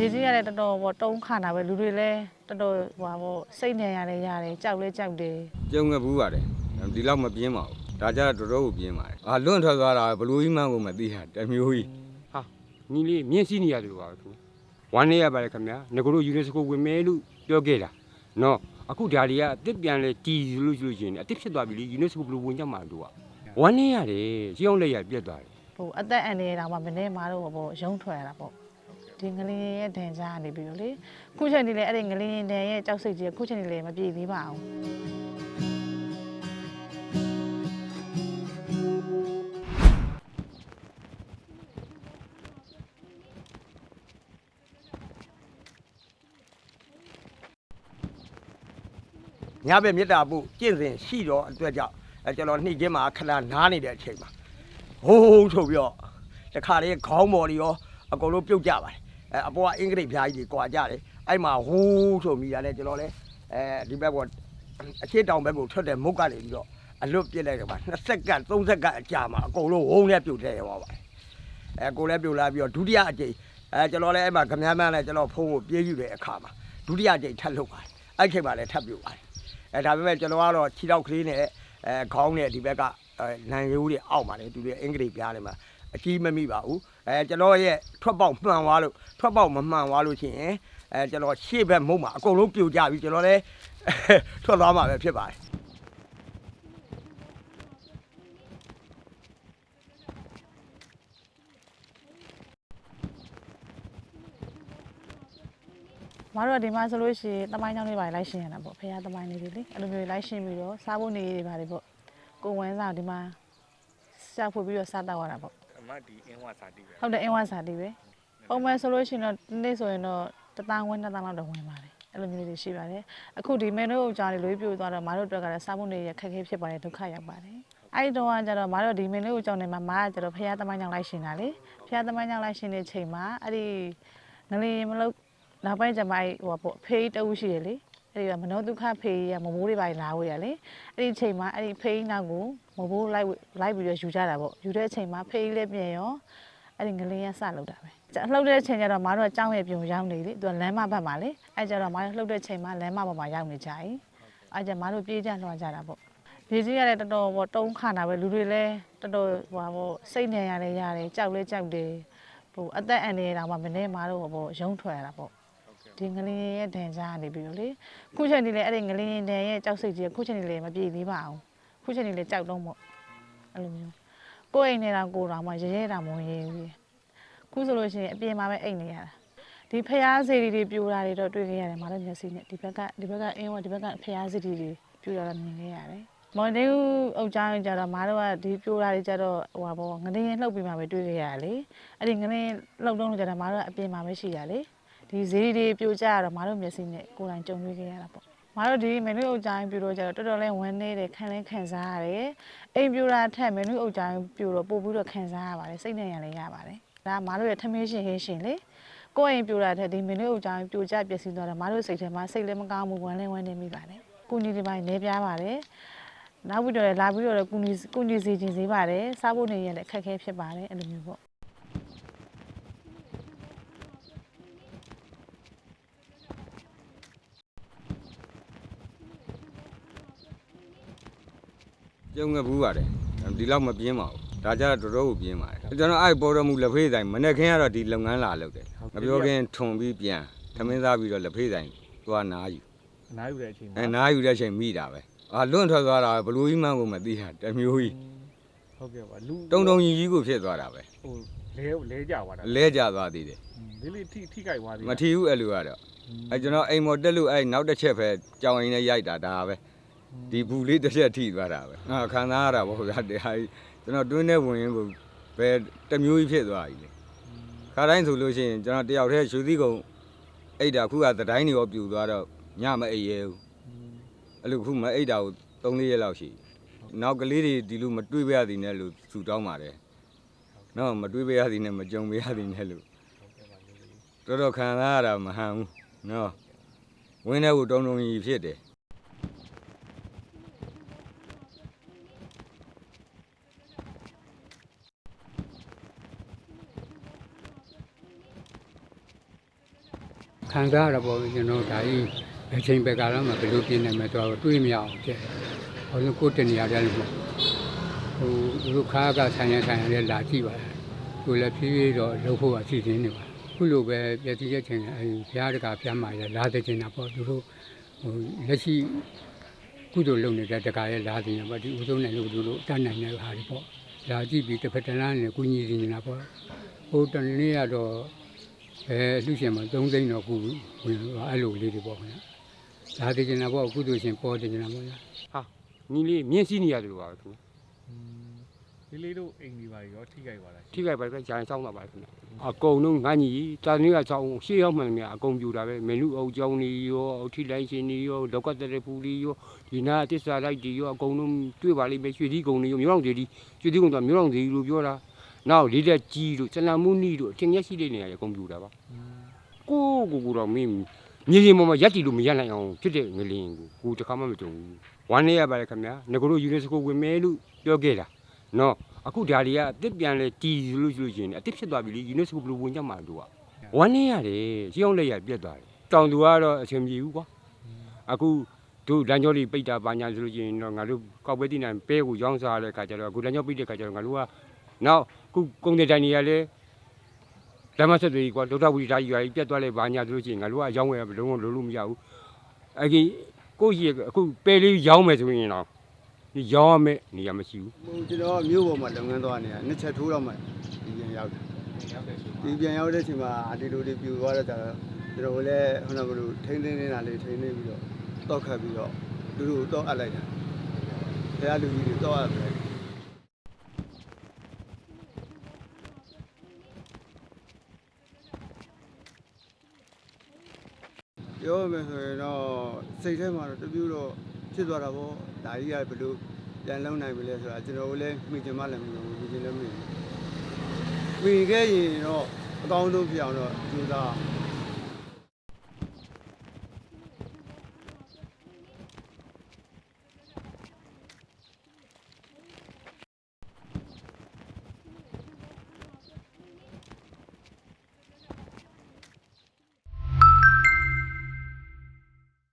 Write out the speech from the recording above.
ရေကြီးရတယ်တော်တော်ပေါ့တုံးခါတာပဲလူတွေလည်းတော်တော်ဟိုပါပေါ့စိတ်နေရတယ်ရတယ်ကြောက်လဲကြောက်တယ်ကျုံခဲ့ဘူးပါတယ်ဒီလောက်မပြင်းပါဘူးဒါကြတော့တော်တော်ကိုပြင်းပါတယ်အာလွန့်ထွက်သွားတာဘလို့ကြီးမှန်းကိုမသိတာတစ်မျိုးကြီးဟာညီလေးမြင့်စီးနေရတယ်ပါသူဝမ်းနေရပါလေခင်ဗျာငကိုတို့ယူနက်စကိုဝင်မယ်လို့ပြောခဲ့တာနော်အခုဒါတွေကအစ်စ်ပြန်လဲတီးလို့ဆိုလို့ရှိရင်အစ်စ်ဖြစ်သွားပြီလေယူနက်စကိုဘယ်လိုဝင်ကြမှာတို့ကဝမ်းနေရတယ်ရှင်းအောင်လက်ရပြက်သွားတယ်ဟိုအသက်အန္တရာယ်တောင်မှမနေမှာတော့ပေါ့ရုံးထွက်ရတာပေါ့ ဒီငလင်းရဲ့ဒဏ်ကြားကနေပြီးတော့လေခုချိန်ဒီလေအဲ့ဒီငလင်းဒဏ်ရဲ့ကြောက်စိတ်ကြီးကခုချိန်ဒီလေမပြေသေးပါဘူးညဘက်မေတ္တာပို့ကျင့်စဉ်ရှိတော့အတွက်ကြောင့်အဲကျွန်တော်နှိချင်းမှာခဏနားနေတဲ့အချိန်မှာဟိုးဟိုးဆိုပြီးတော့တခါလေးခေါင်းပေါ်တွေရောအကုန်လုံးပြုတ်ကြပါတယ် အဲအပေါ်ကအင်္ဂလိပ်ဖြားကြီးတွေကွာကြတယ်အဲ့မှာဟိုးဆိုမိတာလဲကျွန်တော်လဲအဲဒီဘက်ကအရှေ့တောင်ဘက်ကိုထွက်တဲ့မုတ်ကနေပြီးတော့အလွတ်ပြစ်လိုက်တော့ပါ20စက္ကန့်30စက္ကန့်အကြာမှာအကုန်လုံးဝုန်းနဲ့ပြုတ်ထဲရပါပါတယ်အဲကိုလည်းပြုတ်လာပြီးတော့ဒုတိယအကြိမ်အဲကျွန်တော်လည်းအဲ့မှာခမည်းမန်းနဲ့ကျွန်တော်ဖုန်းကိုပြေးယူတဲ့အခါမှာဒုတိယအကြိမ်ထပ်လုပ်ပါတယ်အဲ့ချိန်မှာလည်းထပ်ပြုတ်ပါတယ်အဲဒါပေမဲ့ကျွန်တော်ကတော့ခြေထောက်ကလေးနဲ့အဲခေါင်းနဲ့ဒီဘက်ကအဲလန်ရိုးတွေအောက်မှာလေသူတွေအင်္ဂလိပ်ပြားတွေမှာ အကြီးမမိပါဘူးအဲကျွန်တော်ရဲ့ထွက်ပေါက်မှန်သွားလို့ထွက်ပေါက်မမှန်သွားလို့ရှိရင်အဲကျွန်တော်ရှေ့ဘက်မုံမှာအကုန်လုံးပြိုကျပြီကျွန်တော်လည်းထွက်သွားမှာပဲဖြစ်ပါတယ်မတို့ကဒီမှာဆိုလို့ရှိရင်တမိုင်းချောင်းလေးပါလိုက်ရှင်းရတာပေါ့ဖခင်တမိုင်းလေးတွေလေအဲ့လိုမျိုးလိုက်ရှင်းပြီးတော့စားဖို့နေတွေပါတွေပေါ့ကိုဝန်းစားဒီမှာရှာဖွေပြီးတော့စားတော့ရတာပေါ့အ မဒီအင်းဝစာတိပဲဟုတ်တယ်အင်းဝစာတီပဲပုံမှန်ဆိုလို့ရှိရင်တော့ဒီနေ့ဆိုရင်တော့တသန်းဝင်းတစ်သန်းလောက်တော့ဝင်ပါတယ်အဲ့လိုမျိုးလေးတွေရှိပါတယ်အခုဒီမင်းတို့ကြားလေးလွေးပြိုသွားတော့မတို့အတွက်ကလည်းစားဖို့နေရခက်ခဲဖြစ်ပါတယ်ဒုက္ခရောက်ပါတယ်အဲ့ဒီတော့ကကျတော့မတို့ဒီမင်းလေးကိုကြောင်းနေမှာမားကကျတော့ဖခင်တမိုင်းချောင်းလိုက်ရှင်းတာလေဖခင်တမိုင်းချောင်းလိုက်ရှင်းတဲ့ချိန်မှာအဲ့ဒီငလေးမလို့နောက်ပိုင်းကျမဟိုပေါ့ဖေးတအုပ်ရှိရလေ အဲ့ဒီကမနောဒုက္ခဖေးရမမိုးတွေပါလာဝေးရလေအဲ့ဒီချိန်မှာအဲ့ဒီဖေးနောက်ကိုမမိုးလိုက်လိုက်ပြီးတော့ယူကြတာပေါ့ယူတဲ့အချိန်မှာဖေးလေးပြင်ရောအဲ့ဒီငလင်းရဆလောက်တာပဲကျလှုပ်တဲ့အချိန်ကျတော့မတို့ကကြောင်းရဲ့ပြုံရောက်နေလေသူကလမ်းမဘက်မှာလေအဲ့ကျတော့မတို့လှုပ်တဲ့ချိန်မှာလမ်းမပေါ်မှာရောက်နေကြ යි အဲ့ကျမတို့ပြေးကြလွှာကြတာပေါ့ရေကြီးရတယ်တော်တော်ပေါ့တုံးခါတာပဲလူတွေလည်းတော်တော်ဟိုပါပေါ့စိတ်နေရတယ်ရတယ်ကြောက်လဲကြောက်တယ်ဟိုအသက်အန္တရာယ်တောင်မှမနေမှာတော့ပေါ့ရုံးထွက်ရတာပေါ့ ဒီငလင်းရဲ့ဒဏ်ကြားကနေပြီးတော့လေခုချိန်ဒီလေအဲ့ဒီငလင်းဒဏ်ရဲ့ကြောက်စိတ်ကြီးကခုချိန်ဒီလေမပြေသေးပါဘူးခုချိန်ဒီလေကြောက်တော့ပေါ့အဲ့လိုမျိုးကိုယ်အိမ်နေတာကိုယ်တော်မှရဲရဲတာမဝင်ရဘူးခုဆိုလို့ရှိရင်အပြင်မှာပဲအိတ်နေရတာဒီဖျားစီတွေပြိုတာတွေတော့တွေ့ခဲ့ရတယ်မတော်မျက်စိနဲ့ဒီဘက်ကဒီဘက်ကအင်းဝဒီဘက်ကဖျားစီတွေပြိုတာတော့မြင်ခဲ့ရတယ်မော်ဒင်းအုပ်ချောင်းကြတော့မတော်ကဒီပြိုတာတွေကြတော့ဟိုပါဘောငနေလှုပ်ပြီးမှပဲတွေ့ခဲ့ရတယ်လေအဲ့ဒီငနေလှုပ်တော့ကြတော့မတော်ကအပြင်မှာပဲရှိရလေ ဒီဈေးတွေပြိုကြရတော့မတော်မျက်စိနဲ့ကိုယ်တိုင်ကြုံတွေ့ခဲ့ရတာပေါ့မတော်ဒီမင်းတို့အုပ်ချောင်းပြိုတော့ကြတော့တော်တော်လေးဝမ်းနေတယ်ခံလဲခံစားရတယ်အိမ်ပြိုတာထက်မင်းတို့အုပ်ချောင်းပြိုတော့ပို့ပြီးတော့ခံစားရပါတယ်စိတ်နဲ့ရလည်းရပါတယ်ဒါမားတို့ရဲ့ထမင်းရှင်ဟင်းရှင်လေကိုယ့်အိမ်ပြိုတာတဲ့ဒီမင်းတို့အကြောင်းပြိုကျပျက်စီးသွားတာမားတို့စိတ်ထဲမှာစိတ်လည်းမကောင်းဘူးဝမ်းလည်းဝမ်းနေမိပါတယ်ကုညီဒီပိုင်းနေပြားပါတယ်နောက်ပြီးတော့လည်းလာပြီးတော့လည်းကုညီကုညီစီခြင်းစေးပါတယ်စားဖို့နေရလည်းအခက်အခဲဖြစ်ပါတယ်အဲ့လိုမျိုးပေါ့ ကျုံခဲ့ဘူးပါတယ်ဒီလောက်မပြင်းပါဘူးဒါကြတော့တော်တော်ကိုပြင်းပါတယ်ကျွန်တော်အဲ့ပေါ်တော်မူလက်ဖေးဆိုင်မနေ့ခင်းကတော့ဒီလုပ်ငန်းလာလုပ်တယ်မပြောခင်ထွန်ပြီးပြန်သမင်းသားပြီးတော့လက်ဖေးဆိုင်သွားနာယူအနားယူတဲ့အချိန်အဲနာယူတဲ့ချိန်မိတာပဲအာလွန့်ထွက်သွားတာဘလို့ကြီးမှန်းကိုမသိတာတစ်မျိုးကြီးဟုတ်ကဲ့ပါလူတုံတုံကြီးကြီးကိုဖြစ်သွားတာပဲဟိုလဲလဲကြသွားတာလဲကျသွားသေးတယ်လေးလေးထိထိကြိုက်သွားသေးမထီဘူးအဲ့လိုကတော့အဲကျွန်တော်အိမ်မော်တက်လို့အဲ့နောက်တစ်ချက်ပဲကြောင်ရင်နဲ့ရိုက်တာဒါပဲ ဒီဘူးလေးတစ်ချက်ထိသွားတာပဲအာခံစားရတာပေါ့ဗျာတရားကြီးကျွန်တော်တွင်းထဲဝင်ရင်ကိုဘယ်တစ်မျိုးကြီးဖြစ်သွားပြီလေခါတိုင်းဆိုလို့ရှိရင်ကျွန်တော်တယောက်တည်းရွှေသီးကုံအိတ်တာခုကသတိုင်းတွေရောပြူသွားတော့ညမအိပ်ရဲဘူးအဲ့လိုခုမအိတ်တာကို3-4ရက်လောက်ရှိနောက်ကလေးတွေဒီလိုမတွေးပြရသည်နဲ့လို့ဆူတောင်းပါတယ်နော်မတွေးပြရသည်နဲ့မကြုံပြရသည်နဲ့လို့တော်တော်ခံစားရတာမဟန်ဘူးနော်ဝင်းထဲကိုတုံတုံကြီးဖြစ်တယ် ခံစားရတာပေါ့ကျွန်တော်ဒါကြီးအချိန်ပဲကာလမှာဘယ်လိုပြင်နိုင်မလဲဆိုတော့တွေးမရအောင်ဖြစ်တယ်။ဘာလို့ကိုယ်တနေရာတယ်လို့ဟိုသူတို့ခါကဆိုင်ရဆိုင်ရလဲလာကြည့်ပါလား။ကိုယ်လည်းဖြည်းဖြည်းတော့လှုပ်ဖို့အစီအစဉ်နေပါခုလိုပဲပြည့်စည်ရဲ့ချိန်အဲဘုရားတကာဖျမ်းမာရလာတဲ့ချိန်တာပေါ့သူတို့ဟိုလက်ရှိကုသိုလ်လုပ်နေတဲ့တကာရဲ့လာတဲ့ပေါ့ဒီဥဆုံးနိုင်လို့သူတို့တတ်နိုင်တဲ့ဟာတွေပေါ့လာကြည့်ပြီးတစ်ဖက်တစ်လမ်းနဲ့ကုညီနေတာပေါ့ဟိုတနေ့ကတော့ အဲလူရှင်မှာ3သိန်းတော့ခုဝင်တော့အဲ့လိုလေးတွေပေါ့ခင်ဗျာဒါတည်ကျင်တာပေါ့ကုသိုလ်ရှင်ပေါ်တည်ကျင်တာပေါ့ဗျာဟာညီလေးမြင့်စည်းနေရတယ်လို့ပါပဲခင်ဗျာလေးလေးတို့အိမ်ဒီပါရောထိခိုက်ပါလားထိခိုက်ပါလေဂျိုင်ဆောင်တာပါခင်ဗျာအကုန်လုံးငါညီတာနေကဆောင်ရှေ့ရောက်မှန်မြအကုန်ပြူတာပဲမင်းလူအုပ်ကြောင်းနေရောအထိလိုက်ရှင်နေရောလောက်ကတရပူလီရောဒီနာတစ္ဆာလိုက်ဒီရောအကုန်လုံးတွေ့ပါလိမ့်မယ်ရွှေဒီကုံနေရောမြို့အောင်ဒီရွှေဒီကုံတော့မြို့အောင်ဒီလို့ပြောတာ နောက်လေးလက်ကြီးတို့စလမ်မူနီတို့အထင်ရက်ရှိတဲ့နေရာအကုန်ပြူတာပါကိုကိုကိုတော့မင်းမြေပြင်ပေါ်မှာရက်တီလို့မရက်နိုင်အောင်ဖြစ်တဲ့ငလင်းကိုကိုတခါမှမကြုံဘူးဝမ်းနေရပါလေခင်ဗျာငကိုတို့ယူနေစကိုဝင်မဲလို့ပြောခဲ့တာနော်အခုဓာရီကအစ်စ်ပြန်လဲတီးလို့ဆိုလို့ရှိရင်အစ်စ်ဖြစ်သွားပြီလေယူနက်စကိုဘယ်လိုဝင်ကြမှာတို့ကဝမ်းနေရတယ်ရှင်းအောင်လက်ရပြက်သွားတယ်တောင်သူကတော့အချိန်ပြေဘူးကွာအခုတို့လမ်းကြောလေးပိတ်တာပါညာဆိုလို့ရှိရင်တော့ငါတို့ကောက်ပွဲတိနိုင်ပဲကိုရောင်းစားရတဲ့ခါကျတော့အခုလမ်းကြောပိတ်တဲ့ခါကျတော့ငါတို့က နောက်အခုကုန်တဲ့တိုင်တွေကလည်းဓမ္မဆက်တွေကွာဒုဒ္ဓဝိဒါကြီးရွာကြီးပြတ်သွားလဲပါညာဆိုလို့ရှိရင်ငါတို့ကအယောင်းဝယ်ဘလုံးလုံးလို့မရဘူးအဲ့ဒီကိုကြီးအခုပဲလေးရောင်းမယ်ဆိုရင်တော့ဒီရောင်းရမယ်နေရာမရှိဘူးဟိုကျွန်တော်ကမြို့ပေါ်မှာလုပ်ငန်းသွားနေတာနှစ်ချက်ထိုးတော့မှဒီပြန်ရောက်တယ်ရောက်တယ်ဆိုဒီပြန်ရောက်တဲ့အချိန်မှာအတီလိုတွေပြူသွားတော့ကျတော့ကျွန်တော်လည်းခုနကလိုထိန်းသိမ်းနေတာလေးထိန်းသိမ်းပြီးတော့တောက်ခတ်ပြီးတော့သူတို့တောက်အပ်လိုက်တာဘုရားလူကြီးတွေတောက်အပ်တယ် ပြောမယ်ဆိုရင်တော့စိတ်ထဲမှာတော့တပြူတော့ဖြစ်သွားတာပေါ့ဒါကြီးကဘယ်လိုပြန်လုံနိုင်ပြီလဲဆိုတာကျွန်တော်လည်းမိချင်မှလည်းမလို့မိချင်လည်းမလို့မိခဲ့ရင်တော့အကောင်းဆုံးဖြစ်အောင်တော့ကြိုးစား